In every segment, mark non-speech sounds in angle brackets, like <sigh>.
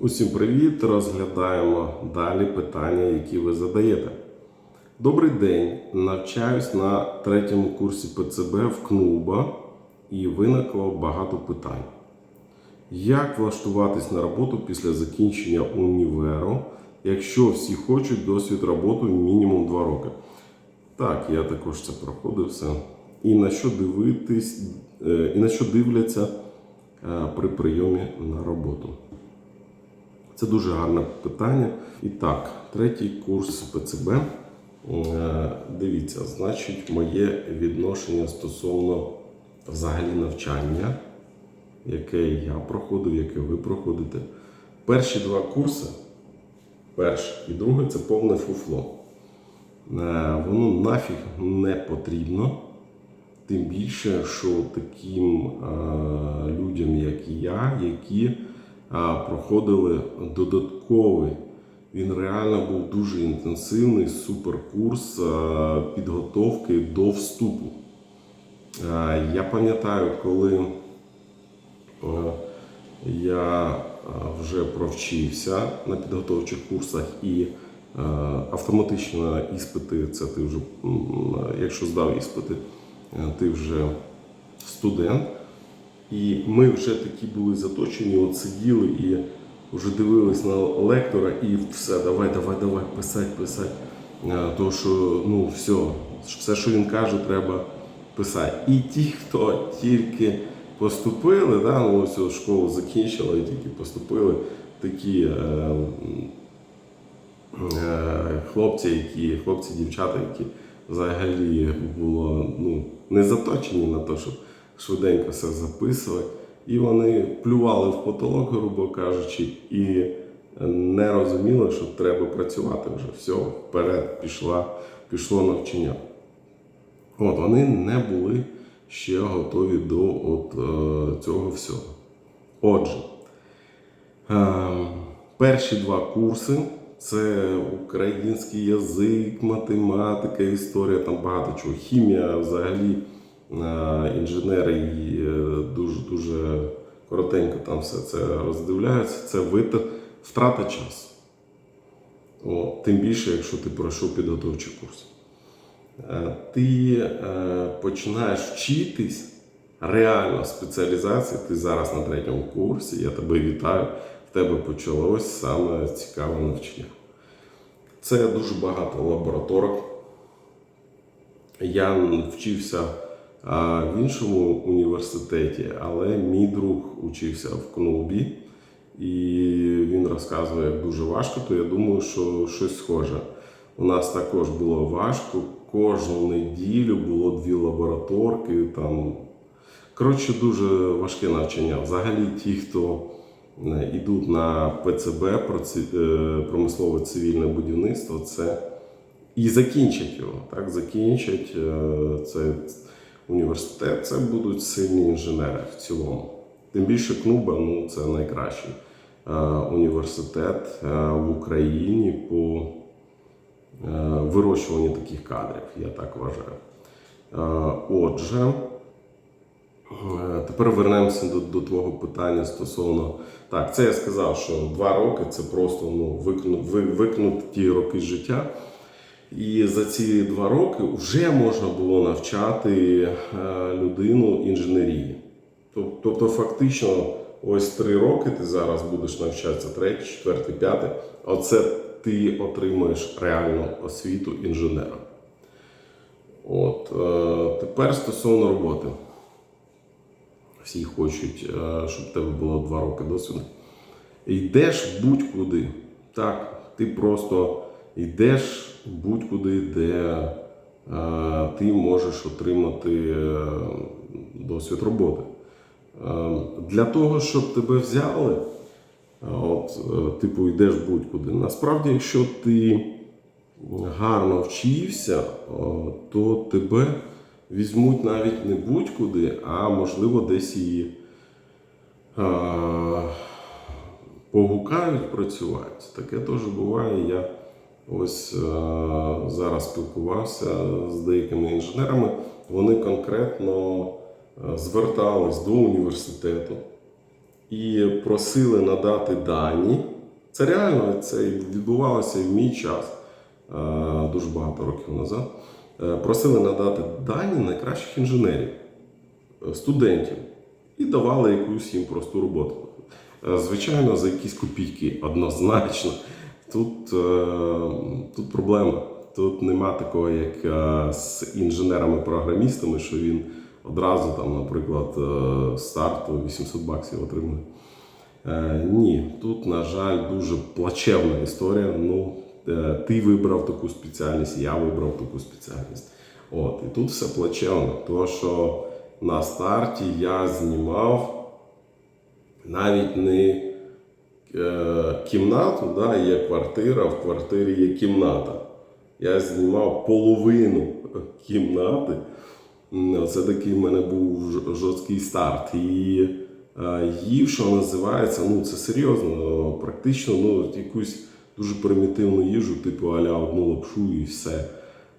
Усім привіт! Розглядаємо далі питання, які ви задаєте. Добрий день! Навчаюсь на третьому курсі ПЦБ в КНУБА і виникло багато питань. Як влаштуватись на роботу після закінчення універу, якщо всі хочуть досвід роботи мінімум 2 роки? Так, я також це проходив все. І на що дивитись, е, і на що дивляться е, при прийомі на роботу? Це дуже гарне питання. І так, третій курс ПЦБ. Е, Дивіться, значить, моє відношення стосовно взагалі навчання, яке я проходив, яке ви проходите. Перші два курси, перший і другий це повне фуфло. Е, Воно нафіг не потрібно. Тим більше, що таким е, людям, як і я, які проходили додатковий, він реально був дуже інтенсивний суперкурс підготовки до вступу. Я пам'ятаю, коли я вже провчився на підготовчих курсах і автоматично іспити, це ти вже, якщо здав іспити, е, ти вже студент. І ми вже такі були заточені, от сиділи і вже дивились на лектора, і все, давай, давай, давай, писать, писать. Е, Тому що ну все, все, що він каже, треба писати. І ті, хто тільки поступили, да, ну ось школу закінчили і тільки поступили, такі е, е, хлопці, які, хлопці, дівчата, які взагалі було ну, не заточені на те, щоб швиденько все записувати. І вони плювали в потолок, грубо кажучи, і не розуміли, що треба працювати вже. Все, вперед пішла, пішло навчання. От, вони не були ще готові до от, е, цього всього. Отже, е, перші два курси це український язик, математика, історія, там багато чого. Хімія взагалі інженери е, дуже дуже коротенько там все це роздивляються. Це витр, втрата часу. О, тим більше, якщо ти пройшов підготовчий курс. Е, Ти е, починаєш вчитись реально спеціалізації. Ти зараз на третьому курсі, я тебе вітаю. В тебе почалось саме цікаве навчання. Це дуже багато лабораторок. Я вчився в іншому університеті, але мій друг учився в КНУБі, і він розказує, як дуже важко, то я думаю, що щось схоже. У нас також було важко. Кожну неділю було дві лабораторки. Там. Коротше, дуже важке навчання. Взагалі, ті, хто е, йдуть на ПЦБ, е, промислове цивільне будівництво, це і закінчать його. Так, закінчать е, це університет, це будуть сильні інженери в цілому. Тим більше КНУБА ну, це найкращий е, університет е, в Україні по е, вирощуванню таких кадрів, я так вважаю. Отже, Тепер вернемося до, до твого питання стосовно. Так, це я сказав, що два роки це просто ну, викину, ви, викинути ті роки життя. І за ці два роки вже можна було навчати е, людину інженерії. Тобто, фактично, ось три роки ти зараз будеш навчатися, третій, четвертий, п'ятий. Оце ти отримуєш реальну освіту інженера. От, е, тепер стосовно роботи всі хочуть, е, щоб в тебе було два роки досвіду. Йдеш будь-куди. Так, ти просто йдеш будь-куди, де е, ти можеш отримати е, досвід роботи. Е, Для того, щоб тебе взяли, от, типу, йдеш будь-куди. Насправді, якщо ти гарно вчився, то тебе візьмуть навіть не будь-куди, а можливо десь і погукають працювати. Таке теж буває. Я ось е, зараз спілкувався з деякими інженерами. Вони конкретно е, звертались до університету і просили надати дані. Це реально це відбувалося і в мій час, е, дуже багато років назад. Просили надати дані найкращих інженерів, студентів, і давали якусь їм просту роботу. Звичайно, за якісь копійки, однозначно. Тут, е, тут проблема. Тут нема такого, як е, з інженерами-програмістами, що він одразу, там, наприклад, е, старту 800 баксів отримує. Ні, тут, на жаль, дуже плачевна історія. Ну, ти вибрав таку спеціальність, я вибрав таку спеціальність. От, і тут все плачевно, тому що на старті я знімав навіть не кімнату, да, є квартира, в квартирі є кімната. Я знімав половину кімнати. Це такий в мене був жорсткий старт. І е, їв, що називається, ну це серйозно, практично ну, якусь дуже примітивну їжу, типу аля одну лапшу і все.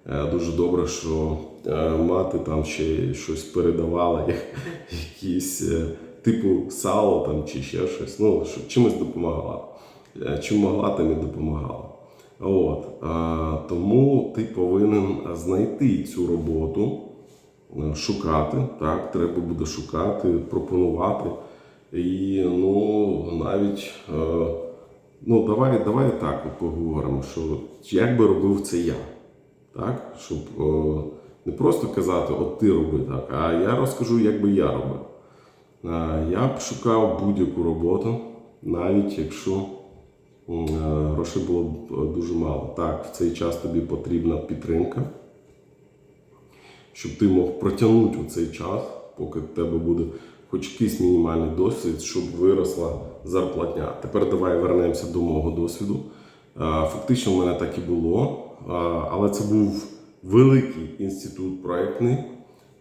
Е, Дуже добре, що е, мати там ще щось передавала, <laughs> якісь е, типу сало там чи ще щось. Ну, що чимось допомагала. Е, Чим могла, тим і допомагала. От, а, тому ти повинен знайти цю роботу, е, шукати. Так, треба буде шукати, пропонувати. І ну, навіть е, ну, давай, давай так поговоримо, що як би робив це я. Так? Щоб е, не просто казати, от ти роби так, а я розкажу, як би я робив. Е, Я б шукав будь-яку роботу, навіть якщо е, грошей було б е, дуже мало. Так, в цей час тобі потрібна підтримка, щоб ти мог протягнути у цей час, поки в тебе буде хоч якийсь мінімальний досвід, щоб виросла зарплатня. Тепер давай вернемося до мого досвіду. Фактично, в мене так і було, але це був великий інститут проєктний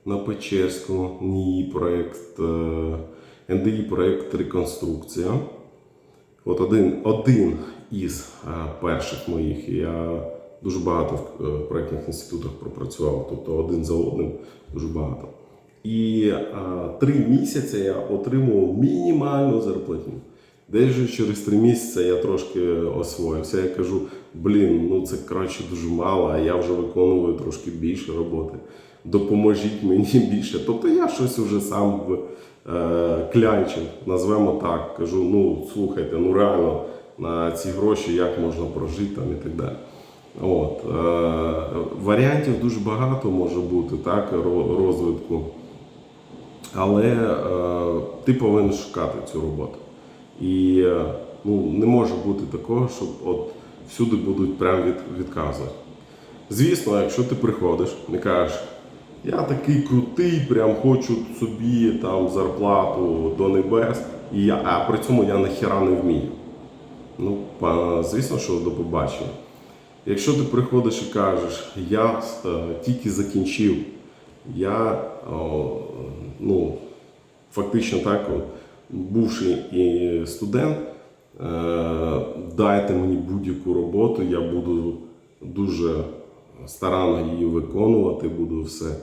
на Печерську, НІІ проєкт, е, НДІ проєкт реконструкція. От один, один із е, перших моїх. Я дуже багато в е, проєктних інститутах пропрацював, тобто один за одним дуже багато. І е, три місяці я отримував мінімальну зарплатню. Десь же через три місяці я трошки освоївся. Я кажу, блін, ну це коротше дуже мало, а я вже виконую трошки більше роботи. Допоможіть мені більше. Тобто я щось вже сам е, клянчив, назвемо так. Кажу, ну слухайте, ну реально на ці гроші як можна прожити там і так далі. От, е, варіантів дуже багато може бути, так, розвитку. Але е, ти повинен шукати цю роботу. І е, ну, не може бути такого, щоб от всюди будуть прям від, відказувати. Звісно, якщо ти приходиш і кажеш, я такий крутий, прям хочу собі там зарплату до небес, і я, а при цьому я нахіра не вмію. Ну, звісно, що до побачення. Якщо ти приходиш і кажеш, я е, тільки закінчив, я ну, фактично так, бувший студент, е, дайте мені будь-яку роботу, я буду дуже старанно її виконувати, буду все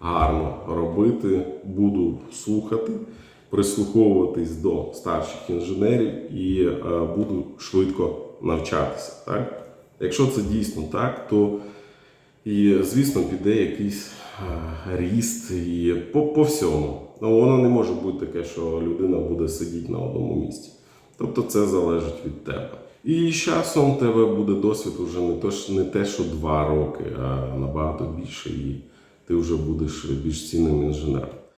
гарно робити, буду слухати, прислуховуватись до старших інженерів і е, буду швидко навчатися. Так? Якщо це дійсно так, то і, звісно, піде якийсь е, ріст і по, по всьому. Ну, воно не може бути таке, що людина буде сидіти на одному місці. Тобто це залежить від тебе. І часом у тебе буде досвід вже не, то, не те, що два роки, а набагато більше, і ти вже будеш більш цінним інженером.